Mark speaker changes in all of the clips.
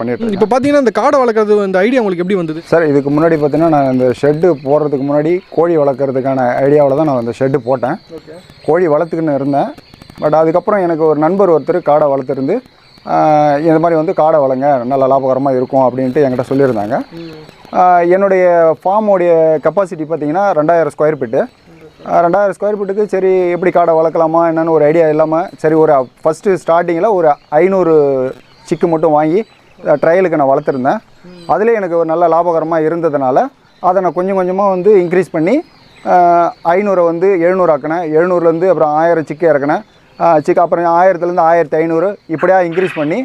Speaker 1: பண்ணிட்டு
Speaker 2: இப்போ பார்த்தீங்கன்னா இந்த காடை வளர்க்குறது இந்த ஐடியா உங்களுக்கு எப்படி வந்தது?
Speaker 1: சார் இதுக்கு முன்னாடி பார்த்தீங்கன்னா நான் இந்த ஷெட்டு போடுறதுக்கு முன்னாடி கோழி வளர்க்குறதுக்கான ஐடியாவில் தான் நான் இந்த ஷெட்டு போட்டேன். கோழி வளர்த்துக்கின்னு இருந்தேன். பட் அதுக்கப்புறம் எனக்கு ஒரு நண்பர் ஒருத்தர் காடை வளர்த்துருந்து இந்த மாதிரி வந்து காடை வளங்க நல்ல லாபகரமாக இருக்கும் அப்படின்ட்டு என்கிட்ட சொல்லியிருந்தாங்க. என்னுடைய ஃபார்மோடைய கெப்பாசிட்டி பார்த்தீங்கன்னா ரெண்டாயிரம் ஸ்கொயர் ஃபீட்டு ரெண்டாயிரம் ஸ்கொயர் ஃபீட்டுக்கு சரி எப்படி காடை வளர்க்கலாமா என்னன்னு ஒரு ஐடியா இல்லாமல் சரி ஒரு ஃபஸ்ட்டு ஸ்டார்டிங்கில் ஒரு ஐநூறு சிக்கு மட்டும் வாங்கி ட்ரையலுக்கு நான் வளர்த்துருந்தேன். அதில் எனக்கு ஒரு நல்ல லாபகரமாக இருந்ததுனால அதை நான் கொஞ்சம் கொஞ்சமாக வந்து இன்க்ரீஸ் பண்ணி ஐநூறை வந்து எழுநூறு ஆக்கினேன். எழுநூறுலேருந்து அப்புறம் ஆயிரம் சிக்கு இறக்கினேன். சிக்கு அப்புறம் ஆயிரத்துலேருந்து ஆயிரத்தி ஐநூறு இப்படியா இன்க்ரீஸ் பண்ணி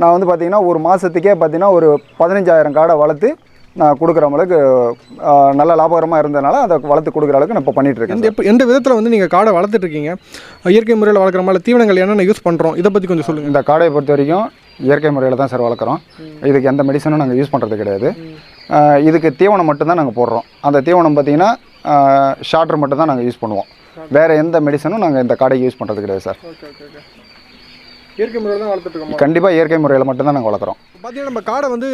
Speaker 1: நான் வந்து பார்த்திங்கன்னா ஒரு மாதத்துக்கே பார்த்திங்கன்னா ஒரு பதினஞ்சாயிரம் காடை வளர்த்து நான் கொடுக்குற அளவுக்கு நல்ல லாபகரமாக இருந்ததுனால அதை வளர்த்து கொடுக்குற அளவுக்கு நான் இப்போ பண்ணிகிட்டு இருக்கேன்
Speaker 2: எந்த விதத்தில் வந்து நீங்கள் காடை வளர்த்துட்டு இருக்கீங்க? இயற்கை முறையில் வளர்க்குற மாதிரி தீவனங்கள் என்னென்ன யூஸ் பண்ணுறோம் இதை பற்றி கொஞ்சம் சொல்லுங்கள்
Speaker 1: இந்த காடையை பொறுத்த வரைக்கும் இயற்கை முறையில் தான் சார் வளர்க்குறோம். இதுக்கு எந்த மெடிசனும் நாங்கள் யூஸ் பண்ணுறது கிடையாது. இதுக்கு தீவனம் மட்டும்தான் நாங்கள் போடுறோம். அந்த தீவனம் பார்த்தீங்கன்னா ஷார்ட்ரு மட்டும் தான் நாங்கள் யூஸ் பண்ணுவோம். வேறு எந்த மெடிசனும் நாங்கள் இந்த காடைக்கு யூஸ் பண்ணுறது கிடையாது சார்.
Speaker 2: இயற்கை முறையில் தான் வளர்த்துட்டு
Speaker 1: கண்டிப்பாக இயற்கை முறையில் மட்டும்தான் நாங்கள் வளர்க்குறோம்.
Speaker 2: பார்த்தீங்கன்னா நம்ம காடை வந்து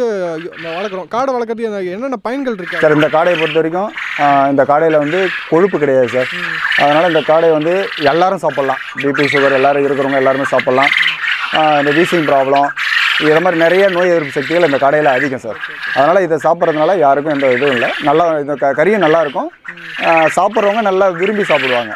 Speaker 2: வளர்க்குறோம். காடை வளர்க்கறதுக்கு எனக்கு என்னென்ன பயன்கள் இருக்கு?
Speaker 1: சார் இந்த காடையை பொறுத்த வரைக்கும் இந்த காடையில் வந்து கொழுப்பு கிடையாது சார். அதனால் இந்த காடையை வந்து எல்லாரும் சாப்பிட்லாம். பிபி சுகர் எல்லாரும் இருக்கிறவங்க எல்லாருமே சாப்பிட்லாம். இந்த வீசிங் ப்ராப்ளம் இது மாதிரி நிறைய நோய் எதிர்ப்பு சக்திகள் இந்த கடையில் அதிகம் சார். அதனால் இதை சாப்பிட்றதுனால யாருக்கும் எந்த இதுவும் இல்லை. நல்லா இந்த க கறியும் நல்லாயிருக்கும் சாப்பிட்றவங்க நல்லா விரும்பி சாப்பிடுவாங்க.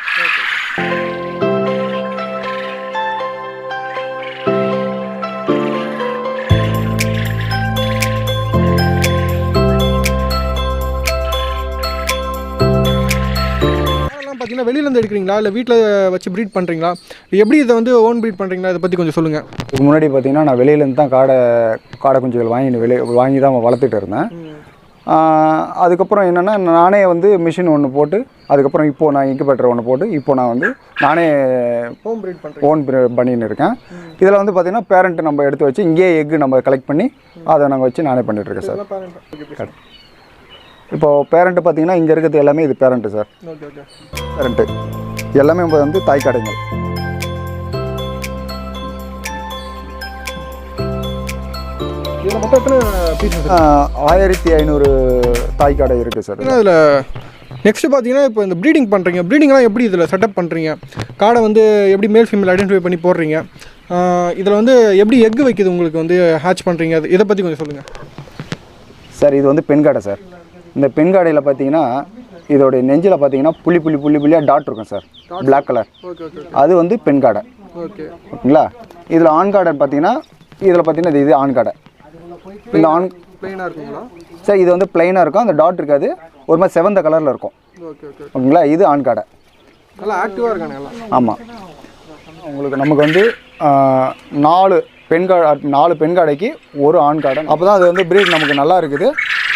Speaker 2: பார்த்தீங்கன்னா வெளியிலேருந்து எடுக்கிறீங்களா? இல்லை வீட்டில் வச்சு ப்ரீட் பண்ணுறீங்களா எப்படி இதை வந்து ஓன் ப்ரீட் பண்ணுறீங்களா இதை பற்றி கொஞ்சம் சொல்லுங்கள்
Speaker 1: இதுக்கு முன்னாடி பார்த்தீங்கன்னா நான் வெளியிலேருந்து தான் காடை காடை குஞ்சுகள் வாங்கி வெளியே வாங்கி தான் வளர்த்துட்டு இருந்தேன். அதுக்கப்புறம் என்னென்னா நானே வந்து மிஷின் ஒன்று போட்டு அதுக்கப்புறம் இப்போது நான் இன்குபேட்டர் ஒன்று போட்டு இப்போ நான் வந்து நானே
Speaker 2: ஹோம் ப்ரீட் பண்ணுறீங்க
Speaker 1: ஓன் பண்ணின்னு இருக்கேன். இதில் வந்து பார்த்திங்கன்னா பேரண்ட் நம்ம எடுத்து வச்சு இங்கேயே எக்கு நம்ம கலெக்ட் பண்ணி அதை நாங்கள் வச்சு நானே பண்ணிட்டு இருக்கேன் சார். இப்போது பேரண்ட்டு பார்த்தீங்கன்னா இங்கே இருக்கிறது எல்லாமே இது parent sir
Speaker 2: okay okay
Speaker 1: parent எல்லாமே வந்து தாய் கடைங்கள். ஆயிரத்தி ஐநூறு தாய் கடை இருக்குது சார்
Speaker 2: அதில் நெக்ஸ்ட் பார்த்தீங்கன்னா இப்போ இந்த ப்ரீடிங் பண்ணுறீங்க ப்ரீடிங்லாம் எப்படி இதில் செட்டப் பண்ணுறீங்க காடை வந்து எப்படி மேல் ஃபீமேல் ஐடென்டிஃபை பண்ணி போடுறீங்க? இதில் வந்து எப்படி எக் வைக்குது உங்களுக்கு வந்து ஹேட்ச் பண்ணுறீங்க அது இதை பற்றி கொஞ்சம் சொல்லுங்கள்
Speaker 1: சார் இது வந்து பெண் காடை சார் இந்த பெண் காடையில் பார்த்தீங்கன்னா இதோடைய நெஞ்சில் பார்த்தீங்கன்னா புள்ளி புள்ளி புள்ளி புள்ளியாக டாட் இருக்கும் சார். Black கலர் அது வந்து பெண் காடை
Speaker 2: ஓகே
Speaker 1: ஓகேங்களா? இதில் ஆண் காடை பார்த்தீங்கன்னா இதில் பார்த்தீங்கன்னா இது இது ஆண் காடை இந்த ஆண் சார் இது வந்து பிளைனாக இருக்கும். அந்த டாட் இருக்காது. ஒரு மாதிரி செவந்த கலரில் இருக்கும்.
Speaker 2: ஓகே ஓகே
Speaker 1: ஓகேங்களா? இது ஆண் காடை ஆமாம் உங்களுக்கு நமக்கு வந்து நாலு பெண் கா நாலு பெண் காடைக்கு ஒரு ஆண் காடை அப்போ தான் அது வந்து பிரீட் நமக்கு நல்லா இருக்குது.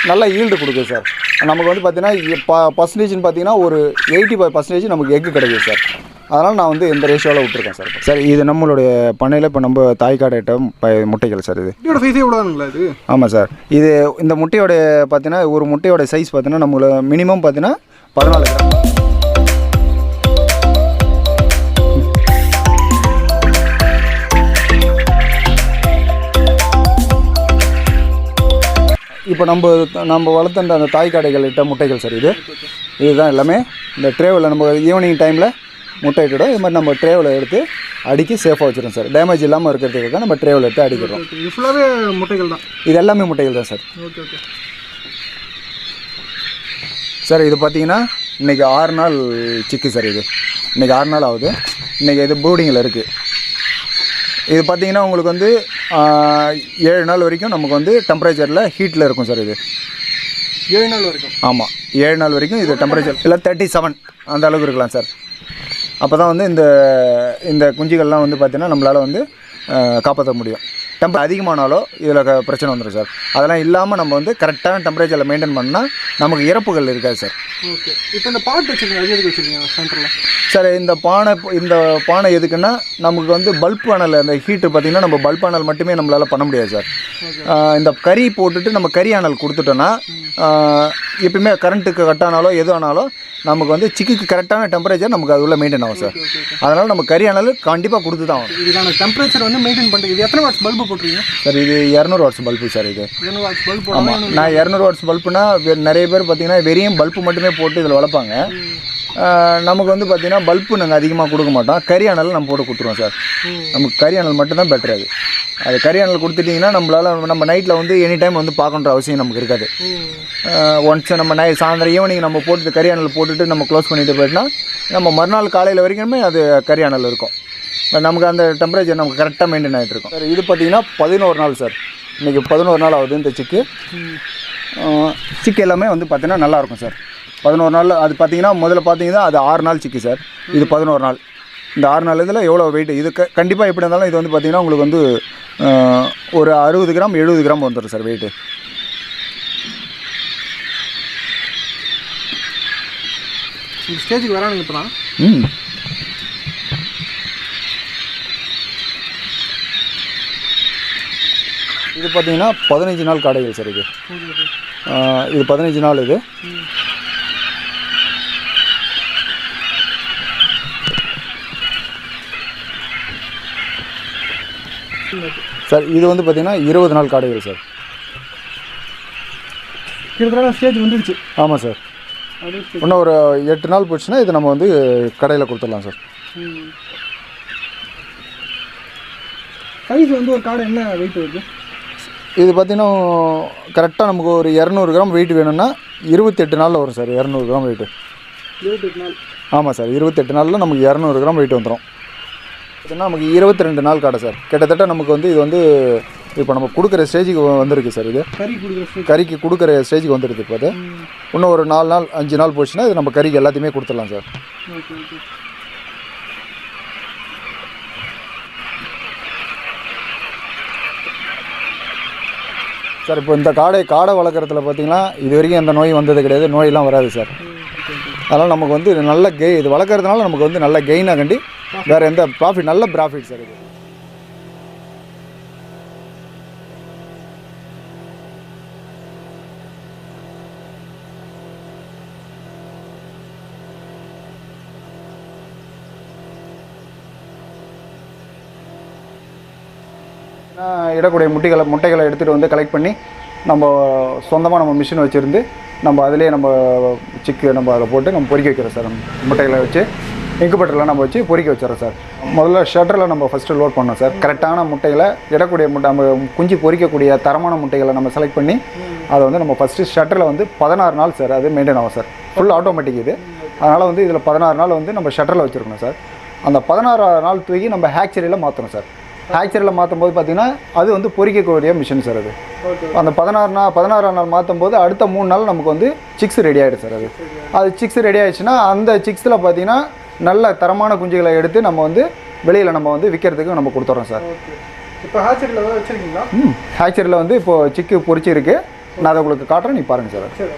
Speaker 1: நல்லா ஈல்டு கொடுக்குது சார் நமக்கு வந்து பார்த்தீங்கன்னா ப பர்சன்டேஜ்னு பார்த்தீங்கன்னா ஒரு எயிட்டி ஃபைவ் பர்சன்டேஜ் நமக்கு எக்கு கிடைக்குது சார் அதனால் நான் வந்து இந்த ரேஷியோவில் விட்டுருக்கேன் சார் சார் இது நம்மளுடைய பண்ணையில் இப்போ நம்ம தாய் காடையிட்ட ப- முட்டைகள் சார் இது.
Speaker 2: இதோட சைஸே எவ்வளோங்களா இது?
Speaker 1: ஆமாம் சார் இது இந்த முட்டையோட பார்த்தீங்கன்னா ஒரு முட்டையோட சைஸ் பார்த்தீங்கன்னா நம்மள மினிமம் பார்த்தீங்கன்னா பதினாலு கிராம். இப்போ நம்ம நம்ம வளர்த்துன்ற அந்த தாய் காடைகள் இட்ட முட்டைகள் சார் இது. இதுதான் எல்லாமே. இந்த ட்ரேவில் நம்ம ஈவினிங் டைமில் முட்டை இட்டுடும் இது மாதிரி நம்ம ட்ரேவில் எடுத்து அடுக்கி சேஃபாக வச்சிடும் சார். டேமேஜ் இல்லாமல் இருக்கிறதுக்காக நம்ம ட்ரேவில் எடுத்து அடிக்கிறோம்.
Speaker 2: ஃபுல்லாகவே முட்டைகள் தான்?
Speaker 1: இது எல்லாமே முட்டைகள் தான் சார்.
Speaker 2: ஓகே ஓகே
Speaker 1: சார் இது பார்த்தீங்கன்னா இன்றைக்கி ஆறு நாள் சிக்கு சார் இது. இன்றைக்கி ஆறு நாள் ஆகுது. இன்றைக்கி இது ப்ரூடிங்கில் இருக்குது இது பார்த்தீங்கன்னா உங்களுக்கு வந்து ஏழு நாள் வரைக்கும் நமக்கு வந்து டெம்பரேச்சரில் ஹீட்டில் இருக்கும் சார் இது.
Speaker 2: ஏழு நாள் வரைக்கும்?
Speaker 1: ஆமாம் ஏழு நாள் வரைக்கும் இது டெம்பரேச்சர் இல்லை தேர்ட்டி செவன் அந்த அளவுக்கு இருக்கலாம் சார். அப்போ தான் வந்து இந்த இந்த குஞ்சுகள்லாம் வந்து பார்த்தீங்கன்னா நம்மளால் வந்து காப்பாற்ற முடியும். டெம்பர் அதிகமானாலோ இதில் பிரச்சனை வந்துடும் சார். அதெல்லாம் இல்லாமல் நம்ம வந்து கரெக்டான டெம்பரேச்சரில் மெயின்டைன் பண்ணால் நமக்கு இறப்புகள் இருக்காது சார்.
Speaker 2: ஓகே. இப்போ இந்த பாட் வச்சுருக்கீங்க சென்டரில்
Speaker 1: சார் இந்த பானை இந்த பானை எதுக்குன்னா நமக்கு வந்து பல்ப் பேனல் அந்த ஹீட்டு பார்த்தீங்கன்னா நம்ம பல்ப் பேனல் மட்டுமே நம்மளால் பண்ண முடியாது சார். இந்த கறி போட்டுட்டு நம்ம கறி ஆனல் கொடுத்துட்டோன்னா எப்பயுமே கரண்ட்டுக்கு கட் ஆனாலோ எது ஆனாலும் நமக்கு வந்து சிக்குக்கு கரெக்டான டெம்பரேச்சர் நமக்கு அது உள்ள மெயின்டைன் ஆகும் சார். அதனால் நம்ம கறி ஆனல் கண்டிப்பாக கொடுத்து தான் ஆகும்
Speaker 2: இதுக்கான டெம்பரேச்சர் வந்து மெயின்டைன் பண்ணுறது எத்தனை வாட்ஸ் பல்பு போட்டுருக்கீங்க?
Speaker 1: சார் இது இரநூறு வாட்ஸ் பல்பு சார் இது.
Speaker 2: இரநூறு வாட்ஸ் பல்ப்
Speaker 1: ஆமாம் நான் இரநூறு வாட்ஸ் பல்புனா நிறைய பேர் பார்த்தீங்கன்னா வெறும் பல்பு மட்டுமே போட்டு இதில் வளர்ப்பாங்க. நமக்கு வந்து பார்த்தீங்கன்னா பல்பு நாங்கள் அதிகமாக கொடுக்க மாட்டோம். கறி அனல் நம்ம போட்டு கொடுத்துருவோம் சார். நமக்கு கறி அனல் மட்டும்தான் பெட்டர் அது. அது கறி அனல் கொடுத்துட்டிங்கன்னா நம்மளால் நம்ம நைட்டில் வந்து எனி டைம் வந்து பார்க்கணுன்ற அவசியம் நமக்கு இருக்காது. ஒன்ஸ் நம்ம நை சாயந்தரம் ஈவினிங் நம்ம போட்டுட்டு கறி அனல் போட்டுட்டு நம்ம க்ளோஸ் பண்ணிட்டு போயிட்டோம்னா நம்ம மறுநாள் காலையில் வரைக்குமே அது கறி அனல் இருக்கும் நமக்கு அந்த டெம்பரேச்சர் நமக்கு கரெக்டாக மெயின்டைன் ஆகிட்டு இருக்கும். சார் இது பார்த்தீங்கன்னா பதினோரு நாள் சார். இன்றைக்கி பதினோரு நாள் ஆகுது இந்த சிக்கு சிக்கு எல்லாமே வந்து பார்த்தீங்கன்னா நல்லாயிருக்கும் சார். பதினோரு நாள் அது பார்த்தீங்கன்னா முதல்ல பார்த்தீங்கன்னா அது ஆறு நாள் சிக்கு சார். இது பதினோரு நாள். இந்த ஆறு நாள் இதில் எவ்வளோ வெயிட் இது க கண்டிப்பாக எப்படி இருந்தாலும் இது வந்து பார்த்தீங்கன்னா உங்களுக்கு வந்து ஒரு அறுபது கிராம் எழுபது கிராம் வந்துடும் சார் வெயிட்டு
Speaker 2: ஸ்டேஜுக்கு வரானுங்க இப்போ தான்
Speaker 1: ம். இது பார்த்தீங்கன்னா பதினஞ்சு நாள் காடைகள் சார் இது. இது பதினஞ்சு நாள் இது. சார் இது வந்து பார்த்தீங்கன்னா இருபது நாள் காடைகள் சார்.
Speaker 2: கிட்டத்தட்ட ஸ்டேஜ் வந்துடுச்சு
Speaker 1: ஆமாம் சார். இன்னும் ஒரு எட்டு நாள் போச்சுன்னா இது நம்ம வந்து கடையில் கொடுத்துடலாம் சார்.
Speaker 2: சைஸ் வந்து ஒரு காடை என்ன வெயிட் வருது?
Speaker 1: இது பார்த்தீங்கன்னா கரெக்டாக நமக்கு ஒரு இரநூறு கிராம் வெயிட் வேணும்னா இருபத்தெட்டு நாளில் வரும் சார். இரநூறு கிராம் வெயிட்டு
Speaker 2: இருபத்தெட்டு நாள்.
Speaker 1: ஆமாம் சார். இருபத்தெட்டு நாளில் நமக்கு இரநூறு கிராம் வெயிட் வந்துடும் பார்த்தீங்கன்னா நமக்கு இருபத்தி ரெண்டு நாள் கடை சார். கிட்டத்தட்ட நமக்கு வந்து இது வந்து இப்போ நம்ம கொடுக்குற ஸ்டேஜுக்கு வந்திருக்கு சார் இது.
Speaker 2: கறி கொடுக்குற ஸ்டேஜ்.
Speaker 1: கறிக்கு கொடுக்குற ஸ்டேஜுக்கு வந்துருக்கு இப்போ அது. இன்னும் ஒரு நாலு நாள் அஞ்சு நாள் போச்சுன்னா இது நம்ம கறிக்கு எல்லாத்தையுமே கொடுத்துடலாம் சார். சார் இப்போ இந்த காடை காடை வளர்க்குறதுல பார்த்தீங்கன்னா இது வரைக்கும் எந்த நோயும் வந்தது கிடையாது. நோயெல்லாம் வராது சார். அதனால் நமக்கு வந்து நல்ல கெய் இது வளர்க்குறதுனால நமக்கு வந்து நல்ல கெயினாக கண்டி வேறு எந்த ப்ராஃபிட் நல்ல ப்ராஃபிட் சார் இது. இடக்கூடிய முட்டைகளை முட்டைகளை எடுத்துகிட்டு வந்து கலெக்ட் பண்ணி நம்ம சொந்தமாக நம்ம மிஷின் வச்சுருந்து நம்ம அதிலே நம்ம சிக்கு நம்ம அதில் போட்டு நம்ம பொறிக்க வைக்கிறோம் சார் முட்டைகளை வச்சு. இன்குபேட்டரில் நம்ம வச்சு பொறிக்க வச்சிடறோம் சார். முதல்ல ஷட்டரில் நம்ம ஃபஸ்ட்டு லோட் பண்ணோம் சார். கரெக்டான முட்டைகளை இடக்கூடிய முட்டை நம்ம குஞ்சு பொறிக்கக்கூடிய தரமான முட்டைகளை நம்ம செலக்ட் பண்ணி அதை வந்து நம்ம ஃபஸ்ட்டு ஷட்டரில் வந்து பதினாறு நாள் சார் அது மெயின்டைன் ஆகும் சார். ஃபுல் ஆட்டோமேட்டிக் இது. அதனால் வந்து இதில் பதினாறு நாள் வந்து நம்ம ஷட்டரில் வச்சுருக்கணும் சார். அந்த பதினாறாவது நாள் தூக்கி நம்ம ஹேக்சரியில் மாற்றணும் சார். ஹேக்சரியில் மாற்றும் போது பார்த்தீங்கன்னா அது வந்து பொறிக்கக்கூடிய மிஷின் சார் அது. அந்த பதினாறு நாள் பதினாறாம் நாள் மாற்றும் போது அடுத்த மூணு நாள் நமக்கு வந்து சிக்ஸ் ரெடி ஆகிடும் சார் அது. அது சிக்ஸ் ரெடி ஆயிடுச்சுன்னா அந்த சிக்ஸில் பார்த்தீங்கன்னா நல்ல தரமான குஞ்சுகளை எடுத்து நம்ம வந்து வெளியில் நம்ம வந்து விற்கிறதுக்கு நம்ம கொடுத்துட்றோம் சார்.
Speaker 2: இப்போ ஹேச்சரியில் வச்சுருக்கீங்களா?
Speaker 1: ம். ஹேச்சரியில் வந்து இப்போது சிக்கு பொரிச்சிருக்கு நான் அதை உங்களுக்கு காட்டுறேன் நீ பாருங்கள் சார்.
Speaker 2: சரி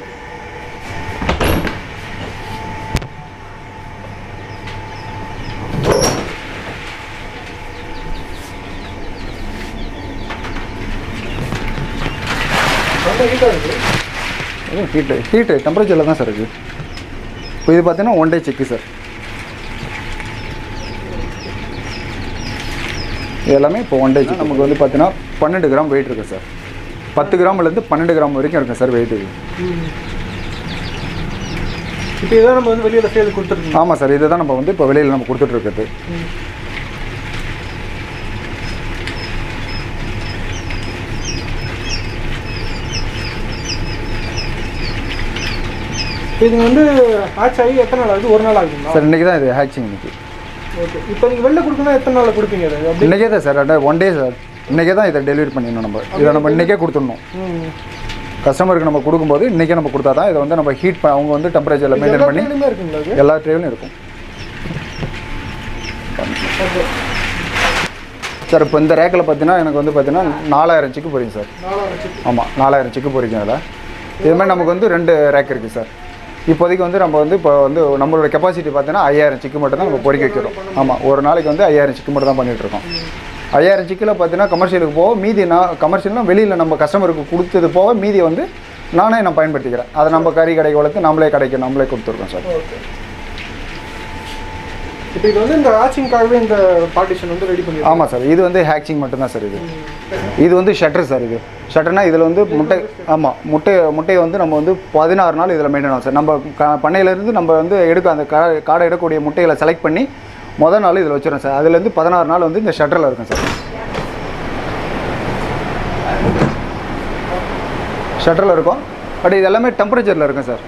Speaker 1: ஹீட்டு ஹீட்டு டெம்பரேச்சரில் தான் சார் இருக்குது இப்போ இது பார்த்தீங்கன்னா ஒன் டே சிக்கு சார். இது எல்லாமே இப்போ ஒன் டே நமக்கு வந்து பார்த்தீங்கன்னா பன்னெண்டு கிராம் வெயிட் இருக்குது சார் பத்து கிராம்லேருந்து பன்னெண்டு கிராம் வரைக்கும் இருக்கும் சார் வெயிட்
Speaker 2: இப்போ இதான் நம்ம வந்து வெளியில் சேல் கொடுத்துருக்கோம்
Speaker 1: ஆமாம் சார் இதை தான் நம்ம வந்து இப்போ வெளியில் நம்ம கொடுத்துட்ருக்குறது
Speaker 2: இது வந்து ஹேட்ச் ஆகி எத்தனை நாள் ஆகுது? ஒரு நாள் ஆகுதுங்களா?
Speaker 1: சார் இன்றைக்கி தான் இது ஹேக்சிங் இன்னைக்கு.
Speaker 2: ஓகே இப்போ நீங்கள் வெளில கொடுக்கணும் எத்தனை நாளில் கொடுப்பீங்க அது?
Speaker 1: இன்றைக்கே தான் சார் ஒன் டே சார். இன்றைக்கே தான் இதை டெலிவரி பண்ணிடணும் நம்ம. இதை நம்ம இன்றைக்கே கொடுத்துடணும். கஸ்டமருக்கு நம்ம கொடுக்கும்போது இன்றைக்கே நம்ம கொடுத்தா தான் இதை வந்து நம்ம ஹீட் அவங்க வந்து டெம்பரேச்சரில் மெயின்டைன் பண்ணி எல்லா ட்ரேவிலும் இருக்கும். சார் இப்போ இந்த ரேக்கில் பார்த்தீங்கன்னா எனக்கு வந்து பார்த்தீங்கன்னா நாலாயிரம் சிக்கு பொரிக்கும் சார். ஆமாம் நாலாயிரம் சிக்கு பொரிக்கும் அதில். இது மாதிரி நமக்கு வந்து ரெண்டு ரேக் இருக்குது சார். இப்போதைக்கு வந்து நம்ம வந்து இப்போ வந்து நம்மளோட கெப்பாசிட்டி பார்த்தீங்கன்னா ஐயாயிரம் சிக்கு மட்டும் தான் நம்ம பொறிக்க வைக்கிறோம். ஆமாம் ஒரு நாளைக்கு வந்து ஐயாயிரம் சிக்கு மட்டும் தான் பண்ணிகிட்ருக்கோம் இருக்கோம். ஐயாயிரம் சிக்கில் பார்த்தீங்கன்னா கமர்ஷியலுக்கு போக மீதி நான் கமர்ஷியல்னால் வெளியில் நம்ம கஸ்டமருக்கு கொடுத்தது போக மீதி வந்து நானே நான் பயன்படுத்திக்கிறேன். அதை நம்ம கறி கடைக்கு வளர்த்து நம்மளே கடைக்கு நம்மளே கொடுத்துருக்கோம் சார்.
Speaker 2: ஓகே. இப்போ இது வந்து இந்த ஹேச்சிங்காகவே இந்த பார்ட்டிஷன் வந்து ரெடி பண்ணி
Speaker 1: ஆமாம் சார் இது வந்து ஹேக்சிங் மட்டும்தான் சார் இது. இது வந்து ஷட்டர் சார் இது. ஷட்டர்னா இதில் வந்து முட்டை ஆமாம் முட்டை முட்டையை வந்து நம்ம வந்து பதினாறு நாள் இதில் மெயின்டைன் ஆகும் சார். நம்ம க பண்ணையிலேருந்து நம்ம வந்து எடுக்க அந்த காடை எடுக்கக்கூடிய முட்டைகளை செலக்ட் பண்ணி முதல் நாள் இதில் வச்சிடறோம் சார். அதுலேருந்து பதினாறு நாள் வந்து இந்த ஷட்டரில் இருக்கும் சார். ஷட்டரில் இருக்கும். பட் இது எல்லாமே டெம்பரேச்சரில் இருக்கும் சார்.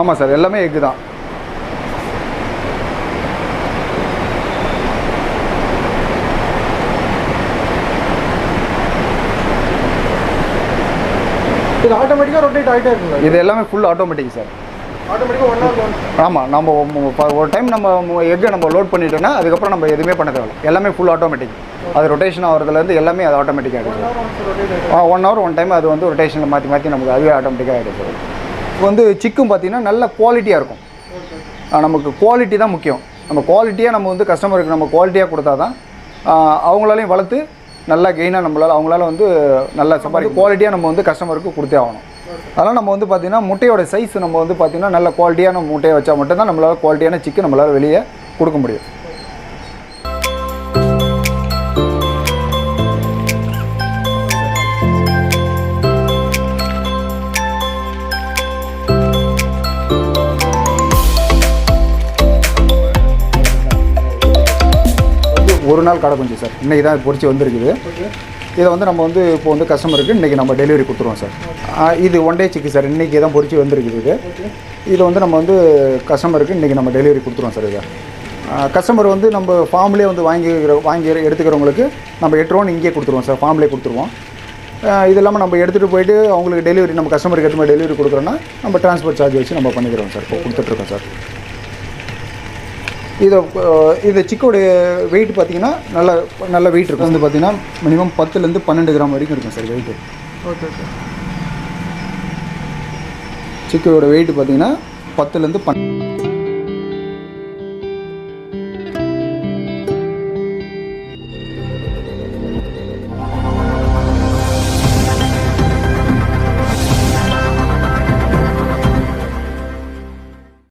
Speaker 1: ஆமாம் சார் எல்லாமே எக்கு தான்.
Speaker 2: இது ஆட்டோமேட்டிக்காக ரொட்டேட் ஆகிட்டே இருக்குங்களா
Speaker 1: இது எல்லாமே ஃபுல் ஆட்டோமேட்டிக் சார்.
Speaker 2: ஆட்டோமேட்டிக்காக
Speaker 1: ஆமாம் நம்ம ஒரு டைம் நம்ம எக்கை நம்ம லோட் பண்ணிட்டோம்னா அதுக்கப்புறம் நம்ம எதுவுமே பண்ண தேவையில்ல. எல்லாமே ஃபுல் ஆட்டோமேட்டிக் அது ரொட்டேஷன் ஆகிறதுலேருந்து எல்லாமே அது ஆட்டோமேட்டிக் ஆகிடும் சார்.
Speaker 2: ரொட்டேட் ஆகிட்டு
Speaker 1: ஒன் ஹவர் ஒன் டைம் அது வந்து ரொட்டேஷனில் மாற்றி மாற்றி நமக்கு அதுவே ஆட்டோமேட்டிக்காக ஆகிடும் சார். இப்போ வந்து சிக்கும் பார்த்தீங்கன்னா நல்ல குவாலிட்டியாக இருக்கும். நமக்கு குவாலிட்டி தான் முக்கியம். நம்ம குவாலிட்டியாக நம்ம வந்து கஸ்டமருக்கு நம்ம குவாலிட்டியாக கொடுத்தா தான் அவங்களாலையும் வளர்த்து நல்லா கெயினாக நம்மளால் அவங்களால வந்து நல்லா சம்பாதிக்க குவாலிட்டியாக நம்ம வந்து கஸ்டமருக்கு கொடுத்தே ஆகணும். அதனால் நம்ம வந்து பார்த்திங்கன்னா முட்டையோட சைஸ் நம்ம வந்து பார்த்திங்கன்னா நல்ல குவாலிட்டியான முட்டையை வச்சால் மட்டும்தான் நம்மளால் குவாலிட்டியான சிக்கன் நம்மளால் வெளியே கொடுக்க முடியும். நாள் கடை சார். இன்றைக்கி தான் பொறிச்சு வந்திருக்குது. இதை வந்து நம்ம வந்து இப்போ வந்து கஸ்டமருக்கு இன்றைக்கி நம்ம டெலிவரி கொடுத்துருவோம் சார். இது ஒன் டே சிக்கு சார். இன்றைக்கி தான் பொறிச்சு வந்திருக்குது இது. இதை வந்து நம்ம வந்து கஸ்டமருக்கு இன்றைக்கி நம்ம டெலிவரி கொடுத்துருவோம் சார் இதை. கஸ்டமர் வந்து நம்ம ஃபார்ம்லேயே வந்து வாங்கி வாங்கி எடுத்துக்கிறவங்களுக்கு நம்ம எட்டு ரூபான்னு இங்கேயே கொடுத்துருவோம் சார். ஃபார்ம்லேயே கொடுத்துருவோம். இது இல்லாமல் நம்ம எடுத்துகிட்டு போயிட்டு அவங்களுக்கு டெலிவரி நம்ம கஸ்டமருக்கு எடுத்து டெலிவரி கொடுக்குறோன்னா நம்ம டிரான்ஸ்போர்ட் சார்ஜ் வச்சு நம்ம பண்ணிக்கிறோம் சார். இப்போ கொடுத்துட்ருக்கோம் சார். இதை இது சிக்கோடைய வெயிட் பார்த்தீங்கன்னா நல்ல நல்ல வெயிட் இருக்கும். வந்து பார்த்தீங்கன்னா மினிமம் பத்துலேருந்து பன்னெண்டு கிராம் வரைக்கும் இருக்கும் சார் வெயிட்டு
Speaker 2: ஓகே ஓகே
Speaker 1: சிக்கோட வெயிட் பார்த்தீங்கன்னா பத்துலேருந்து பன்